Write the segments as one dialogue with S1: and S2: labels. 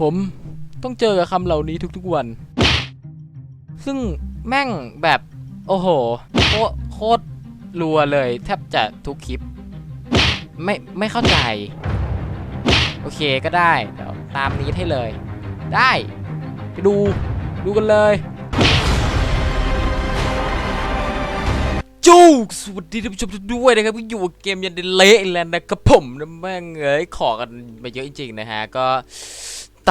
S1: ผมต้องเจอกับคำเหล่านี้ทุกๆวัน ซึ่งแม่งแบบโอ้โหโคโคตรรัวเลย แทบจะทุกคลิป ไม่ไม่เข้าใจ โอเคก็ได้เดี๋ยวตามนี้ให้เลย ได้ไปดูดูกันเลยจูกสวัสดีท่านผู้ชมทุกด้วยนะครับก็อยู่กับเกมยันเดเละแล้วนะครับผมนะแม่งเอ้ยขอกันไปเยอะจริงๆนะฮะ ก็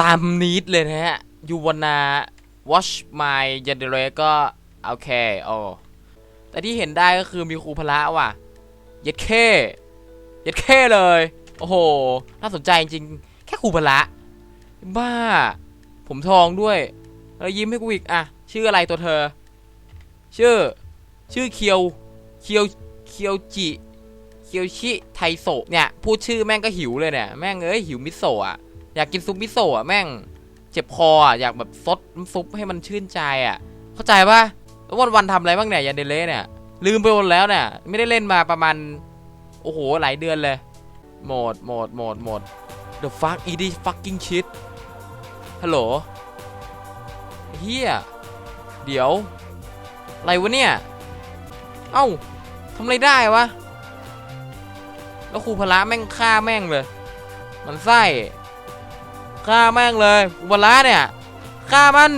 S1: ตามนิดเลยนะฮะยูวนา watch my ยันเดเละก็ โอเคโอ้แต่ที่เห็นได้ก็คือมีครูพละว่ะเย็ดเข้เย็ดเข้เลย โอ้โห น่าสนใจจริง แค่ครูพละ บ้า ผมทองด้วย แล้วยิ้มให้กูอีกอะ ชื่ออะไรตัวเธอ ชื่อ ชื่อเคียว เคียว เคียวจิ เคียวชิ ไทโซเนี่ย พูดชื่อแม่งก็หิวเลยเนี่ย แม่งเอ้ยหิวมิโซะอะ อยากกินซุปมิโซะแม่ง เจ็บคออะอยากแบบซดน้ำซุปให้มันชื่นใจอะ เข้าใจปะแล้ววันวันทำอะไรบ้างเนี่ยยันเดเล่เนี่ย ลืมไปหมดแล้วเนี่ย ไม่ได้เล่นมาประมาณ โอ้โห หลายเดือนเลย โหมดโหมดโหมดโหมด The fuck is this fucking shit ฮัลโหลเฮียเดี๋ยว อะไรวะเนี่ย เอ้าทำอะไรได้วะ แล้วครูพละแม่งฆ่าแม่งเลย มันไส้ ฆ่าแม่งเลยครูพละเนี่ยฆ่ามัน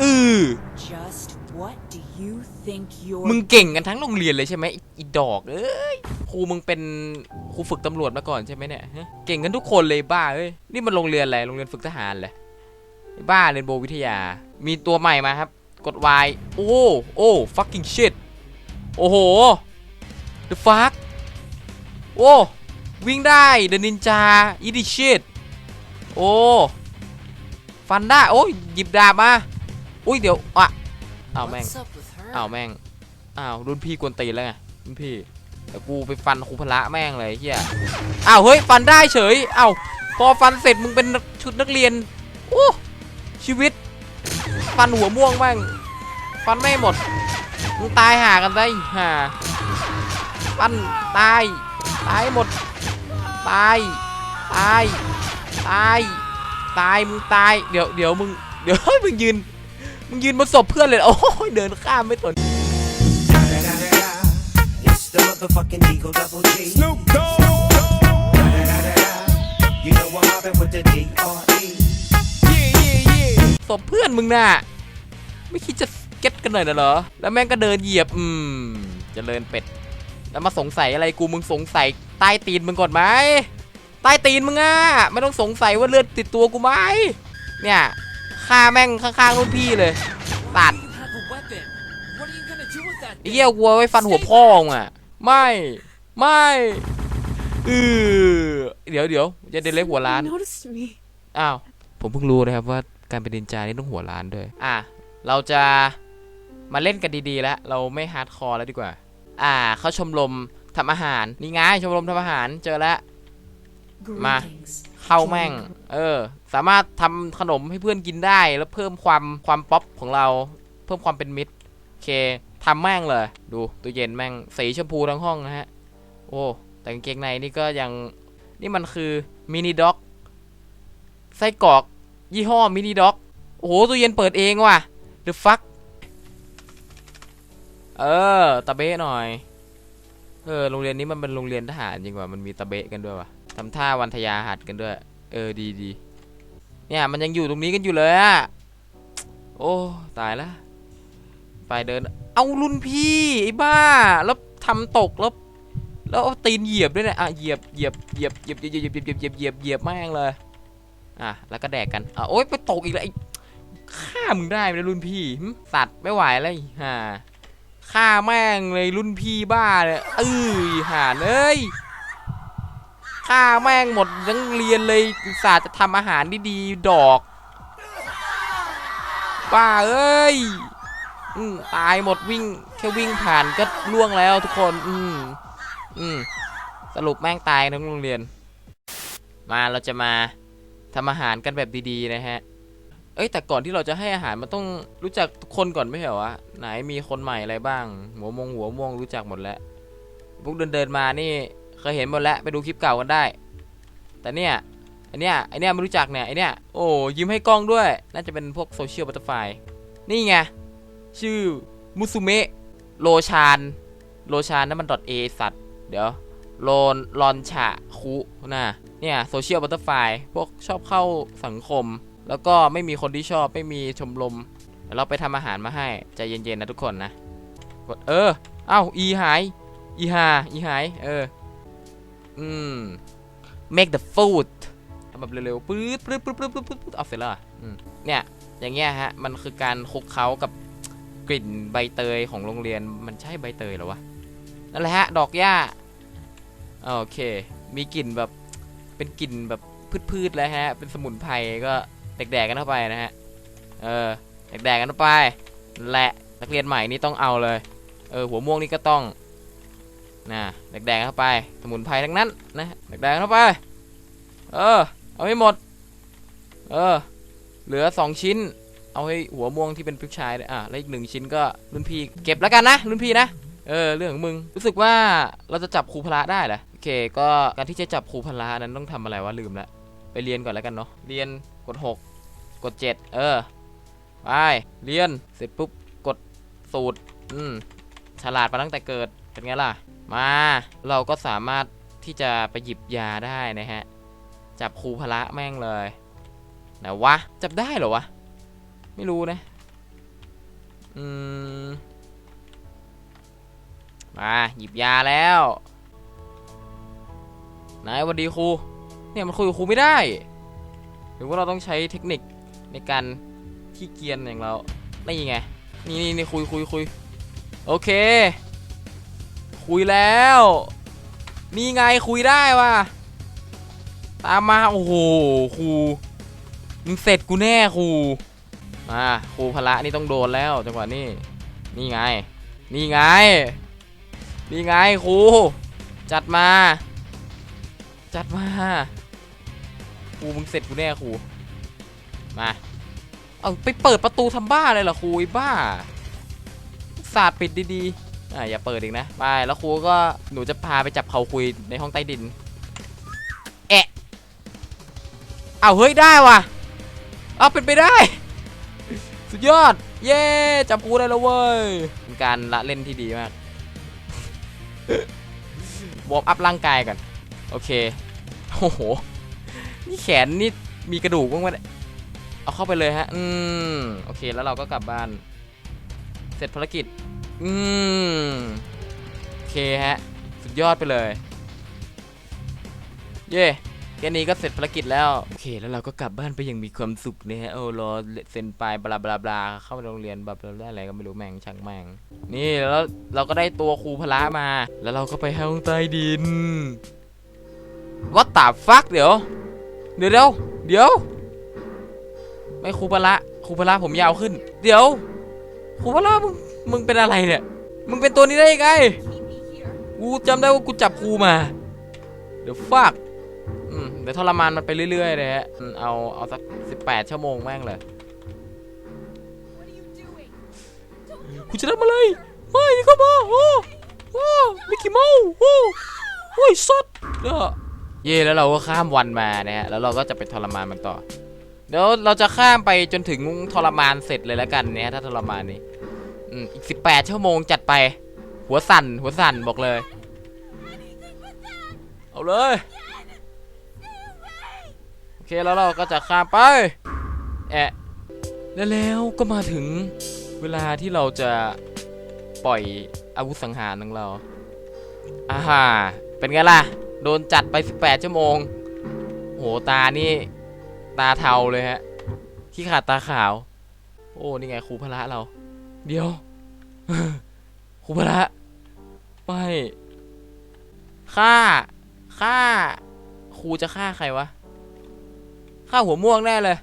S1: อือ
S2: Just what do you think you're
S1: มึงเก่งกันทั้งโรงเรียนเลยใช่ไหมอีอีดอกเอ้ยครูมึงเป็นครูฝึกตำรวจมาก่อนใช่ไหมเนี่ยฮะเก่งกันทุกคนเลยบ้าเอ้ยนี่มันโรงเรียนอะไรโรงเรียนฝึกทหารเลยไอ้บ้าเรียนโบวิทยา มีตัวใหม่มาครับ กด Y โอ้โอ้ fucking shit โอ้โห the fuck โอ้วิ่งได้ the ninja eat the shit โอ้ฟันได้โอ้ยหยิบดาบมาอุ้ยเดี๋ยวอะอ้าวแม่ง
S2: What's up with her?
S1: อ้าวแม่งอ้าวรุ่นพี่กวนตีนแล้วไงรุ่นพี่เดี๋ยวกูไปฟันครูพละแม่งเลยเฮียอ้าวเฮ้ยฟันได้เฉยอ้าวพอฟันเสร็จมึงเป็นชุดนักเรียนโอ้ชีวิต ฟันหัวม่วงแม่งฟันไม่หมดมึงตายห่ากันได้ห่าฟันตายตายหมดตายตาย ตายตายมึงตายเดี๋ยวเดี๋ยวมึงเดี๋ยวมึงยืนมึงยืนบนศพเพื่อนเลยโอ้ยเดินข้ามไม่สน
S3: It's the motherfucking Eagle Double G.
S4: Snoop Dogg.
S3: You know I'm mobbing with the D.R.E.
S4: Yeah, yeah, yeah.
S1: ศพเพื่อนมึงน่ะ ไม่คิดจะเก็ตกันหน่อยนะเหรอ แล้วแม่งก็เดินเหยียบ อืมเจริญเป็ด แล้วมาสงสัยอะไรกูมึงสงสัยใต้ตีนมึงก่อนไหม ใต้ตีนมึงอะไม่ต้องสงสัยว่าเลือดติดตัวกูไหมเนี่ยฆ่าแม่งข้างๆรุ่นพี่เลยตัดไอ้เหี้ยวัวไว้ฟันหัวพ่อมึงอะไม่ไม่เออเดี๋ยวเดี๋ยวจะเดินเล็กหัวล้านอ้าวผมเพิ่งรู้นะครับว่าการเป็นนินจานี่ต้องหัวล้านด้วยอะเราจะมาเล่นกันดีๆแล้ว เราไม่ฮาร์ดคอร์แล้วดีกว่า อ่า เข้าชมรมทำอาหาร นี่ไงชมรมทำอาหาร เจอแล้ว Ma.
S2: Greetings.
S1: เข้าแม่ง เออ สามารถทำขนมให้เพื่อนกินได้แล้วเพิ่มความความป๊อปของเรา เพิ่มความเป็นมิตรโอเคทำแม่งเลย ดูตู้เย็นแม่งสีชมพูทั้งห้องนะฮะ โอ้แต่กางเกงในนี่ก็ยังนี่มันคือมินิด็อกไส้กรอก ยี่ห้อมินิด็อกโอ้โหตู้เย็นเปิดเองว่ะ The fuck เออตะเบะหน่อย เออโรงเรียนนี้มันเป็นโรงเรียนทหารจริงว่ะมันมีตะเบะกันด้วยว่ะ ทำท่าวันทยาหัดกันด้วย เออดีดีเนี่ยมันยังอยู่ตรงนี้กันอยู่เลยอะโอ้ตายละไปเดิน เอารุ่นพี่ไอ้บ้า แล้วทำตกแล้วแล้วเอาตีนเหยียบด้วยนะอะเหยียบเหยียบเหยียบเหยียบเหยียบเหยียบเหยียบเหยียบเหยียบเหยียบแม่งเลยอะแล้วก็แดกกันอะโอ๊ยไปตกอีกแล้วไอ้ฆ่ามึงได้ไหมรุ่นพี่สัตว์ไม่ไหวแล้วไอ้ห่าฆ่าแม่งเลยรุ่นพี่บ้าเลยเอ้ยห่าเอ้ย ฆ่าแม่งหมดทั้งเรียนเลยอุตส่าห์จะทำอาหารดีๆดอกบ้าเอ้ยอตายหมดวิ่งแค่วิ่งผ่านก็ล่วงแล้วทุกคน อืมอืมสรุปแม่งตายทั้งโรงเรียน มาเราจะมาทำอาหารกันแบบดีๆนะฮะ เอ้ยแต่ก่อนที่เราจะให้อาหารมันต้องรู้จักทุกคนก่อนไม่ใช่เหรอวะไหนมีคนใหม่อะไรบ้าง หัวมงหัวม่วงรู้จักหมดแล้วพวกเดินเดินมานี่ เคยเห็นหมดแล้วไปดูคลิปเก่ากันได้ แต่เนี่ยไอเนี้ยไอเนี้ยไม่รู้จักเนี่ยไอเนี้ยโอ้ยิ้มให้กล้องด้วย น่าจะเป็นพวกโซเชียลบัตเตอร์ไฟนี่ไง ชื่อมุสุเมะโลชานโลชานนั่นมัน .a สัตว์เดี๋ยวโลนลอนฉะคุนะเนี่ยโซเชียลบัตเตอร์ไฟพวกชอบเข้าสังคม แล้วก็ไม่มีคนที่ชอบไม่มีชมรมเดี๋ยวเราไปทำอาหารมาให้ ใจเย็นๆนะทุกคนนะกดเออเอ้าอีหายอีหาอีหายเออ อืม make the food ทำแบบเร็วๆปื๊ดปื๊ดปื๊ดปื๊ดปื๊ดปื๊ดเอาเสร็จแล้วอะเนี่ย อย่างเงี้ยฮะ มันคือการคลุกเคล้ากับกลิ่นใบเตยของโรงเรียน มันใช่ใบเตยเหรอวะ นั่นแหละฮะ ดอกหญ้า โอเค มีกลิ่นแบบ เป็นกลิ่นแบบพืชๆแล้วฮะ เป็นสมุนไพรก็แดกๆกันเข้าไปนะฮะ เออ แดกๆกันเข้าไปและ นักเรียนใหม่นี่ต้องเอาเลย เออ หัวม่วงนี่ก็ต้อง นะแดกๆเข้าไป สมุนไพรทั้งนั้นนะแดกๆเข้าไป เออ เอาให้หมด เออ เหลือสองชิ้น เอาให้หัวม่วงที่เป็นผู้ชายด้วยอะแล้วอีกหนึ่งชิ้นก็รุ่นพี่เก็บแล้วกันนะรุ่นพี่นะ เออ เรื่องของมึง รู้สึกว่าเราจะจับครูพละได้เหรอ โอเค ก็การที่จะจับครูพละนั้นต้องทำอะไรวะลืมละ ไปเรียนก่อนแล้วกันเนาะ เรียนกด 6 กด 7 เออ ไป เรียน เสร็จปุ๊บ กดสูตร อืม ฉลาดมาตั้งแต่เกิด เป็นไงล่ะ มาเราก็สามารถที่จะไปหยิบยาได้นะฮะ จับครูพละแม่งเลยไหนวะ จับได้เหรอวะ ไม่รู้นะ อืม มาหยิบยาแล้วนายวันดีครู เนี่ยมันคุยกับครูไม่ได้ หรือว่าเราต้องใช้เทคนิคในการขี้เกียจอย่างเรานี่ไงนี่นี่นี่คุยคุยคุยโอเค คุยแล้ว นี่ไงคุยได้ว่ะ ตามมา โอ้โหครูมึงเสร็จกูแน่ครูมาครูพละนี่ต้องโดนแล้วจังหวะนี้ นี่ไง นี่ไง นี่ไงครูจัดมา จัดมาครูมึงเสร็จกูแน่ครูมา เอาไปเปิดประตูทำบ้าเลยเหรอครูไอ้บ้าศาสตร์ปิดดีๆ อ่าอย่าเปิดอีกนะ ไป แล้วครูก็หนูจะพาไปจับเขาคุยในห้องใต้ดิน แอะเอาเฮ้ยได้ว่ะ เอาเป็นไปได้ สุดยอด เย้จับครูได้แล้วเว้ย เป็นการละเล่นที่ดีมากวอร์มอัพร่างกายก่อน โอเค โอ้โห นี่แขนนี่มีกระดูกบ้างไหมเนี่ยเอาเข้าไปเลยฮะ อืม โอเค แล้วเราก็กลับบ้าน เสร็จภารกิจ อืมโอเคฮะ สุดยอดไปเลย เย่แค่นี้ก็เสร็จภารกิจแล้ว โอเค แล้วเราก็กลับบ้านไปอยังมีความสุขนะฮะโอ้รอเซ็นไปบลาบลาบลาเข้าโรงเรียนบลาบลาบลาอะไรก็ไม่รู้แม่งช่างแม่ง นี่แล้วเราก็ได้ตัวครูพละมา แล้วเราก็ไปห้องใต้ดินวัดตาฟักเดี๋ยว เดี๋ยวเดี๋ยวเดี๋ยว ไม่ครูพละครูพละผมยาวขึ้น เดี๋ยวครูพละมึง มึงเป็นอะไรเนี่ย มึงเป็นตัวนี้ได้ยังไง กูจำได้ว่ากูจับครูมา เดี๋ยวฟักเดี๋ยวทรมานมันไปเรื่อยๆเลยฮะ เอาเอาสักสิบแปดชั่วโมงแม่งเลยกูจะทำอะไรไม่เข้ามาโอ้โอ้มิกกี้เมาส์โอ้โอ้ยสดเด้อเย่แล้วเราก็ข้ามวันมานะฮะ แล้วเราก็จะไปทรมานมันต่อ เดี๋ยวเราจะข้ามไปจนถึงทรมานเสร็จเลยแล้วกันเนี่ยถ้าทรมานนี้ อืมอีก18ชั่วโมงจัดไป หัวสั่น หัวสั่นบอกเลย เอาเลย โอเคแล้วเราก็จะข้ามไป แอะแล้วแล้วก็มาถึงเวลาที่เราจะปล่อยอาวุธสังหารของเราอ่าฮ่าเป็นไงล่ะ โดนจัดไป 18 ชั่วโมง โห ตานี่ ตาเทาเลยฮะ ที่ขาดตาขาว โอ้ นี่ไงครูพละเรา เดี๋ยวครูพละไม่ฆ่าฆ่าครูจะฆ่าใครวะฆ่าหัวม่วงแน่เลย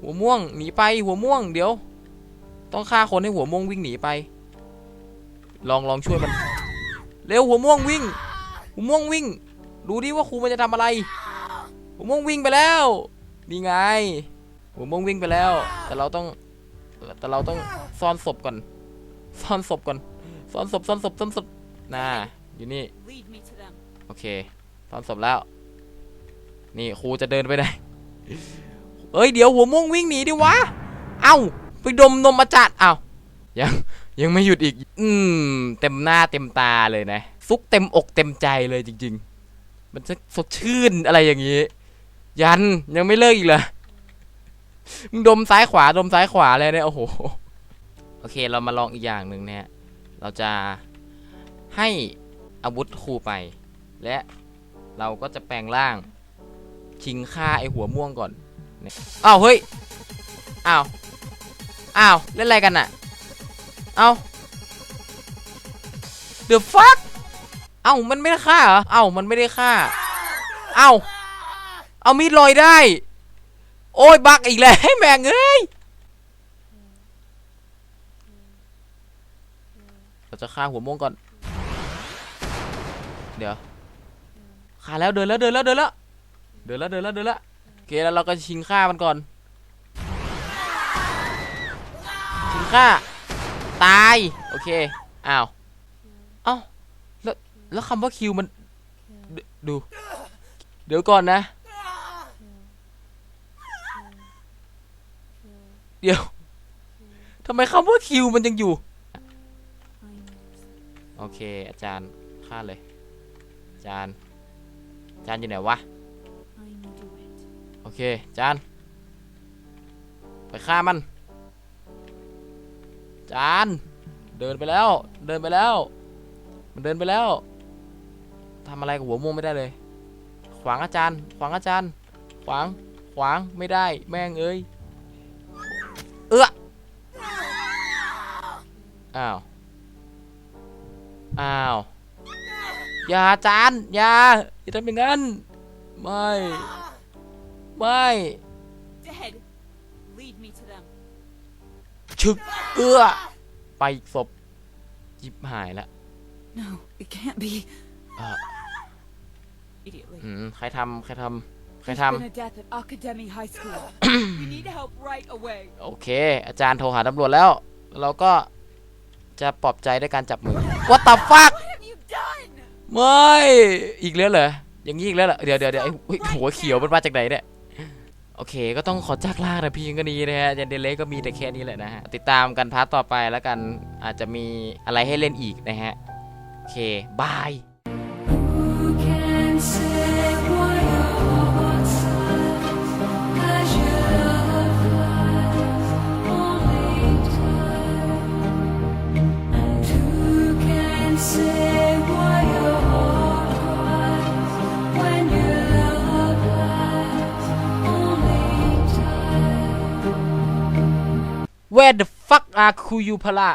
S1: หัวม่วงหนีไปหัวม่วง เดี๋ยว ต้องฆ่าคนให้หัวม่วงวิ่งหนีไป ลองลองช่วยมัน เร็วหัวม่วงวิ่ง หัวม่วงวิ่ง ดูดิว่าครูมันจะทำอะไร หัวม่วงวิ่งไปแล้วนี่ไง หัวม่วงวิ่งไปแล้ว แต่เราต้อง แต่เราต้องซ่อนศพก่อน ซ่อนศพก่อน ซ่อนศพซ่อนศพซ่อนศพน่าอยู่นี่ โอเค ซ่อนศพแล้ว นี่ครูจะเดินไปไหนเอ้ย เดี๋ยวหัวม่วงวิ่งหนีดิวะ เอ้า ไปดมนมอาจารย์เอ้า ยัง ยังไม่หยุดอีก อืม เต็มหน้าเต็มตาเลยนะ ซุกเต็มอกเต็มใจเลยจริง ๆ มันจะสดชื่นอะไรอย่างนี้ ยันยังไม่เลิกอีกเหรอ มึงดมซ้ายขวาดมซ้ายขวาเลยเนี่ยโอ้โหโอเคเรามาลองอีกอย่างหนึ่งเนี่ยเราจะให้อาวุธครูไป และเราก็จะแปลงร่างชิงฆ่าไอหัวม่วงก่อนอ้าวเฮ้ยอ้าวอ้าวเล่นอะไรกันน่ะเอ้า The fuck เอ้ามันไม่ได้ฆ่าเหรอเอ้ามันไม่ได้ฆ่าเอ้าเอามีดลอยได้ โอ้ยบักอีกแล้วแม่งเอ้ยเราจะฆ่าหัวม่วงก่อน เดี๋ยวฆ่าแล้วเดินแล้วเดินแล้วเดินแล้วเดินแล้วเดินแล้วเดินแล้วโอเคแล้วเราก็ชิงฆ่ามันก่อน ชิงฆ่า ตาย โอเค อ้าว เอ้า แล้ว แล้วคำว่าคิวมันดดูเดี๋ยวก่อนนะ เดี๋ยวทำไมคำว่าคิวมันยังอยู่ โอเค อาจารย์ฆ่าเลย อาจารย์ อาจารย์อยู่ไหนวะ โอเค อาจารย์ ไปฆ่ามัน อาจารย์ เดินไปแล้ว เดินไปแล้ว มันเดินไปแล้วทำอะไรกับหัวม่วงไม่ได้เลย ขวางอาจารย์ ขวางอาจารย์ ขวาง ขวาง ไม่ได้ แม่งเอ้ย เอื้ออ้าว อ้าว อย่าอาจารย์อย่าอย่าทำอย่างนั้น ไม่ ไม่
S2: Dead. Lead me to them.
S1: ชึกเอื้อ ไปอีกศพจิบหายแล้ว
S2: No, it can't be.
S1: Uh.
S2: Immediately.
S1: อืม ใครทำใครทำ ใคร
S2: There's
S1: ท
S2: been a death at Academy High School. we need help right away. ำ
S1: โอเค อาจารย์โทรหาตำรวจแล้ว เราก็จะปลอบใจด้วยการจับมือ What the fuck
S2: What have you done?
S1: ไม่อีกแล้วเหรออย่างนี้อีกแล้วเหรอเดี๋ยวเดี๋ยวเดี๋ยวไอ้เฮ้ยหัวเขียวมันมาจากไหนเนี่ยโอเค ก็ต้องขอจากลาแต่เพียงก็นี้นะฮะยันเดเล็กก็มีแต่แค่นี้แหละนะฮะติดตามกันพาร์ทต่อไปแล้วกันอาจจะมีอะไรให้เล่นอีกนะฮะโอเคบาย อาคูยูพละ